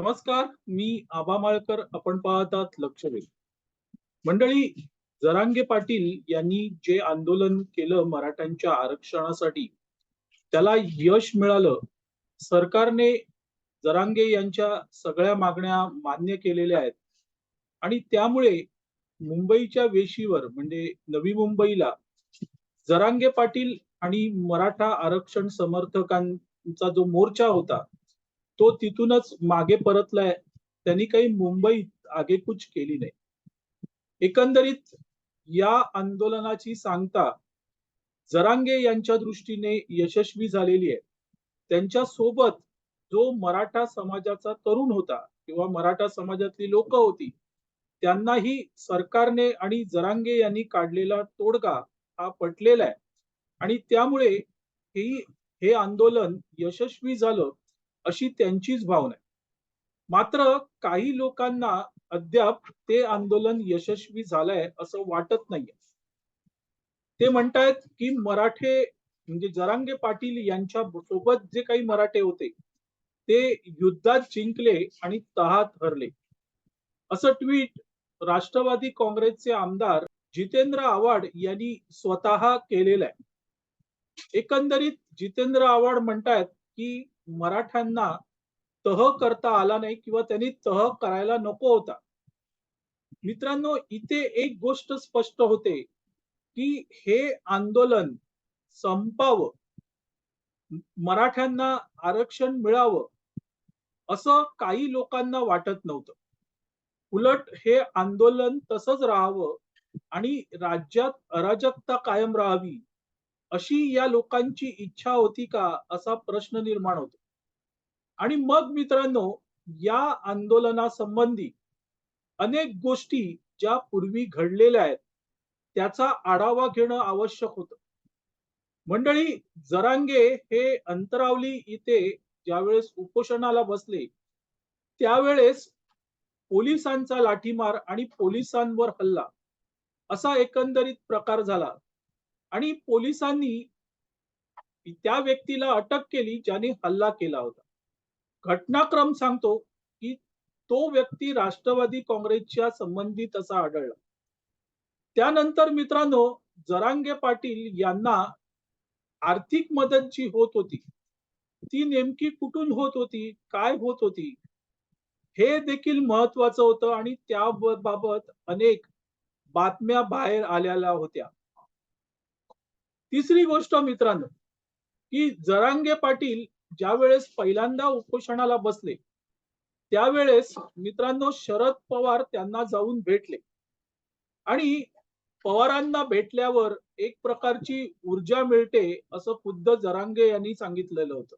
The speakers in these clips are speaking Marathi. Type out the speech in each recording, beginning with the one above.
नमस्कार मी आबा माळकर. आपण पाहतात लक्ष वेध मंडळी जरांगे पाटील यांनी जे आंदोलन केलं मराठ्यांच्या आरक्षणासाठी त्याला यश मिळालं. सरकारने जरांगे यांच्या सगळ्या मागण्या मान्य केलेल्या आहेत. आणि त्यामुळे मुंबईच्या वेशीवर म्हणजे नवी मुंबईला जरांगे पाटील आणि मराठा आरक्षण समर्थकांचा जो मोर्चा होता तो तिथूनच मागे परतलाय. त्यांनी काही मुंबईत आगेकूच केली नाही. एकंदरीत या आंदोलनाची सांगता जरांगे यांच्या दृष्टीने यशस्वी झालेली आहे. त्यांच्यासोबत जो मराठा समाजाचा तरुण होता किंवा मराठा समाजातली लोक होती त्यांनाही सरकारने आणि जरांगे यांनी काढलेला तोडगा हा पटलेला आहे. आणि त्यामुळे ही हे आंदोलन यशस्वी झालं अशी त्यांचीच भावना आहे. मात्र काही लोकांना अद्याप ते आंदोलन यशस्वी झालंय असं वाटत नाहीये. ते म्हणतायत की मराठे म्हणजे जरांगे पाटील यांच्या सोबत जे काही मराठे होते ते युद्धात जिंकले आणि तहात हरले. असं ट्विट राष्ट्रवादी काँग्रेसचे आमदार जितेंद्र आव्हाड यांनी स्वतः केलेलं आहे. एकंदरीत जितेंद्र आव्हाड म्हणतायत की मराठ्यांना तह करता आला नाही किंवा त्यांनी तह करायला नको होता. मित्रांनो इथे एक गोष्ट स्पष्ट होते की हे आंदोलन संपावं मराठ्यांना आरक्षण मिळावं असं काही लोकांना वाटत नव्हतं. उलट हे आंदोलन तसंच राहावं आणि राज्यात अराजकता कायम राहावी अशी या लोकांची इच्छा होती का असा प्रश्न निर्माण होतो. आणि मग मित्रांनो या आंदोलनासंबंधी अनेक गोष्टी ज्या पूर्वी घडलेल्या आहेत त्याचा आढावा घेणं आवश्यक होतं. मंडळी जरांगे हे अंतरावली इथे ज्यावेळेस उपोषणाला बसले त्यावेळेस पोलिसांचा लाठीमार आणि पोलिसांवर हल्ला असा एकंदरीत प्रकार झाला. आणि पोलिसांनी त्या व्यक्तीला अटक केली ज्याने हल्ला केला होता. घटनाक्रम सांगतो की तो व्यक्ती राष्ट्रवादी काँग्रेसच्या संबंधित असा आढळला. त्यानंतर मित्रांनो जरांगे पाटील यांना आर्थिक मदत जी होत होती. ती नेमकी कुठून होत होती काय होत होती हे देखील महत्वाचं होतं आणि त्याबाबत अनेक बातम्या बाहेर आलेल्या होत्या. तिसरी गोष्ट मित्रांनो की जरांगे पाटील ज्या वेळेस पहिल्यांदा उपोषणाला बसले त्यावेळेस मित्रांनो शरद पवार त्यांना जाऊन भेटले. आणि पवारांना भेटल्यावर एक प्रकारची ऊर्जा मिळते असं खुद्द जरांगे यांनी सांगितलेलं होतं.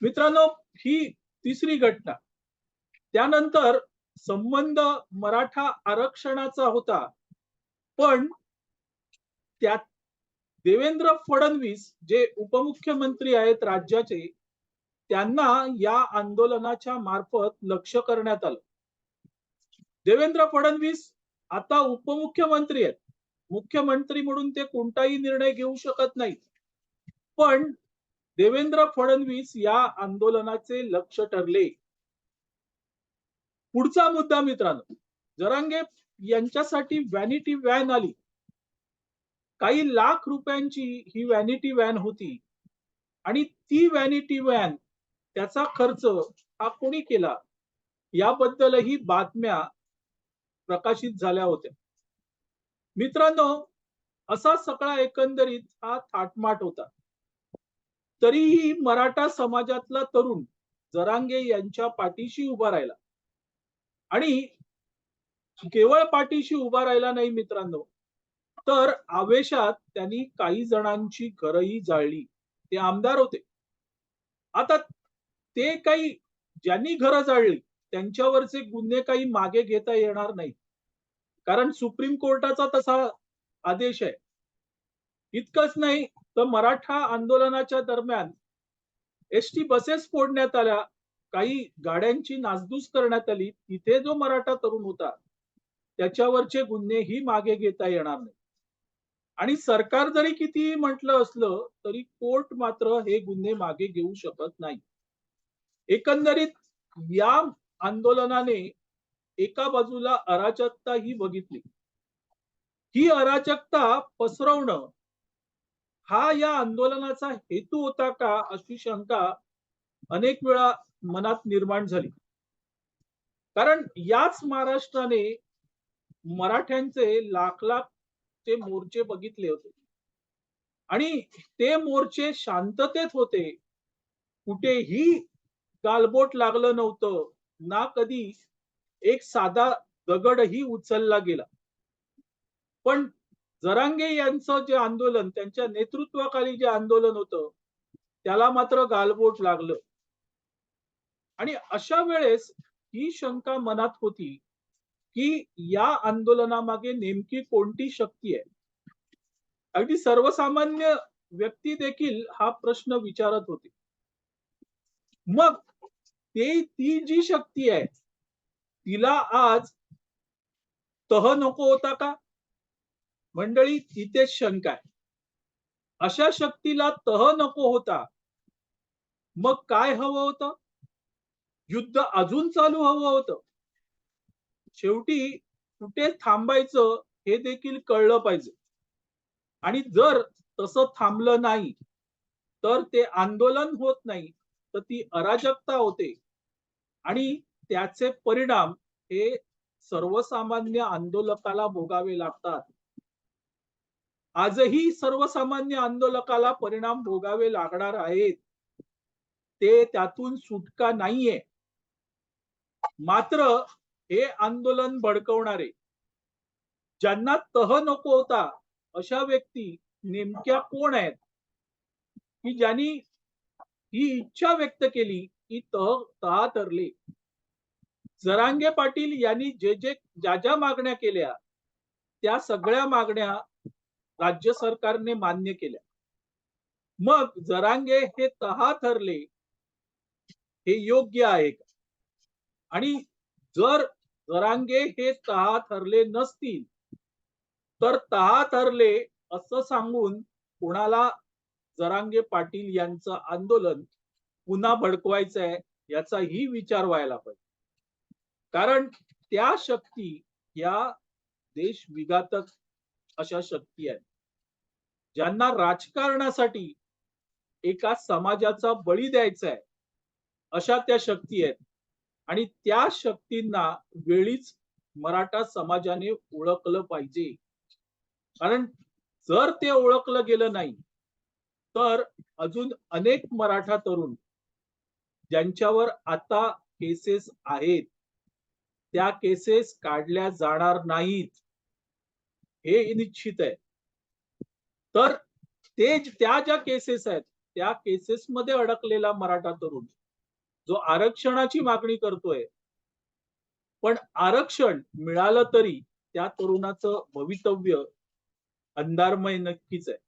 मित्रांनो ही तिसरी घटना. त्यानंतर संबंध मराठा आरक्षणाचा होता. पण त्यात देवेंद्र फडणवीस जे उपमुख्यमंत्री आहेत राज्याचे त्यांना या आंदोलनाच्या मार्फत लक्ष करण्यात आलं. देवेंद्र फडणवीस आता उपमुख्यमंत्री आहेत. मुख्यमंत्री म्हणून ते कोणताही निर्णय घेऊ शकत नाहीत. पण देवेंद्र फडणवीस या आंदोलनाचे लक्ष ठरले. पुढचा मुद्दा मित्रांनो जरांगे यांच्यासाठी व्हॅनिटी व्हॅन आली. काही लाख रुपयांची ही व्हॅनिटी व्हॅन होती. आणि ती व्हॅनिटी व्हॅन त्याचा खर्च हा कोणी केला? याबद्दलही बातम्या प्रकाशित झाल्या होत्या. मित्रांनो असा सगळा एकंदरीत हा थाटमाट होता. तरीही मराठा समाजातला तरुण जरांगे यांच्या पाठीशी उभा राहिला. आणि केवळ पाठीशी उभा राहिला नाही मित्रांनो तर आवेशात त्यांनी काही जणांची घरही जाळली. ते आमदार होते. आता ते काही ज्यांनी घरं जाळली त्यांच्यावरचे गुन्हे काही मागे घेता येणार नाही कारण सुप्रीम कोर्टाचा तसा आदेश आहे. इतकंच नाही तर मराठा आंदोलनाच्या दरम्यान एस टी बसेस फोडण्यात आल्या काही गाड्यांची नासधूस करण्यात आली तिथे जो मराठा तरुण होता त्याच्यावरचे गुन्हेही मागे घेता येणार नाही आणि सरकार जरी कितीही म्हटलं असलं तरी कोर्ट मात्र हे गुन्हे मागे घेऊ शकत नाही. एकंदरीत या आंदोलनाने एका बाजूला अराजकता ही बघितली. ही अराजकता पसरवणं हा या आंदोलनाचा हेतू होता का अशी शंका अनेक वेळा मनात निर्माण झाली. कारण याच महाराष्ट्राने मराठ्यांचे लाख लाख ते मोर्चे बघितले होते. आणि ते मोर्चे शांततेत होते. कुठेही गालबोट लागलं नव्हतं. ना कधी एक साधा दगडही उचलला गेला. पण जरांगे यांचं जे आंदोलन त्यांच्या नेतृत्वाखाली जे आंदोलन होतं त्याला मात्र गालबोट लागलं. आणि अशा वेळेस ही शंका मनात होती. की या आंदोलनामागे नेमकी कोणती शक्ती आहे? अगदी सर्वसामान्य व्यक्ती देखील हा प्रश्न विचारत होते. मग ते ती जी शक्ती आहे तिला आज तह नको होता का? मंडळी तिथेच शंका आहे. अशा शक्तीला तह नको होता. मग काय हवं होतं? युद्ध अजून चालू हवं होतं. शेवटी कुठे थांबायचं हे देखील कळलं पाहिजे. आणि जर तसं थांबलं नाही तर ते आंदोलन होत नाही तर ती अराजकता होते. आणि त्याचे परिणाम हे सर्वसामान्य आंदोलकाला भोगावे लागतात. आजही सर्वसामान्य आंदोलकाला परिणाम भोगावे लागणार आहेत. ते त्यातून सुटका नाहीये. मात्र हे आंदोलन भडकवणारे. ज्यांना तह नको होता अशा व्यक्ती नेमक्या कोण आहेत? की ज्यांनी ही इच्छा व्यक्त केली की तह तहा तरले? जरांगे पाटील यांनी जे जे ज्या ज्या मागण्या केल्या त्या सगळ्या मागण्या राज्य सरकारने मान्य केल्या. मग जरांगे हे तहा ठरले हे योग्य आहे का? आणि जर जरांगे हे तहा ठरले नसतील तर तहा ठरले असं सांगून कोणाला जरांगे पाटील यांचं आंदोलन पुन्हा भडकवायचं आहे याचाही विचार व्हायला पाहिजे. कारण त्या शक्ती या देश विघातक अशा शक्ती आहेत. ज्यांना राजकारणासाठी एका समाजाचा बळी द्यायचा आहे अशा त्या शक्ती आहेत. आणि त्या शक्तींना वेळीच मराठा समाजाने ओळखलं पाहिजे. कारण जर ते ओळखलं गेलं नाही तर अजून अनेक मराठा तरुण ज्यांच्यावर आता केसेस आहेत त्या केसेस काढल्या जाणार नाहीत. हे निश्चित आहे. तर ते त्या ज्या केसेस आहेत त्या केसेस मध्ये अडकलेला मराठा तरुण जो आरक्षणाची मागणी करतोय. पण आरक्षण मिळालं तरी त्या तरुणाचं भवितव्य अंधारमय नक्कीच आहे.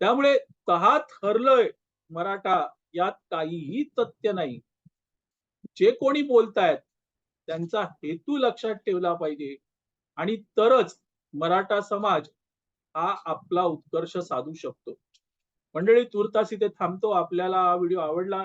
त्यामुळे तहात हरलंय मराठा यात काहीही तथ्य नाही. जे कोणी बोलतायत त्यांचा हेतू लक्षात ठेवला पाहिजे. आणि तरच मराठा समाज हा आपला उत्कर्ष साधू शकतो. मंडळी तुर्तास इथे थांबतो. आपल्याला हा व्हिडिओ आवडला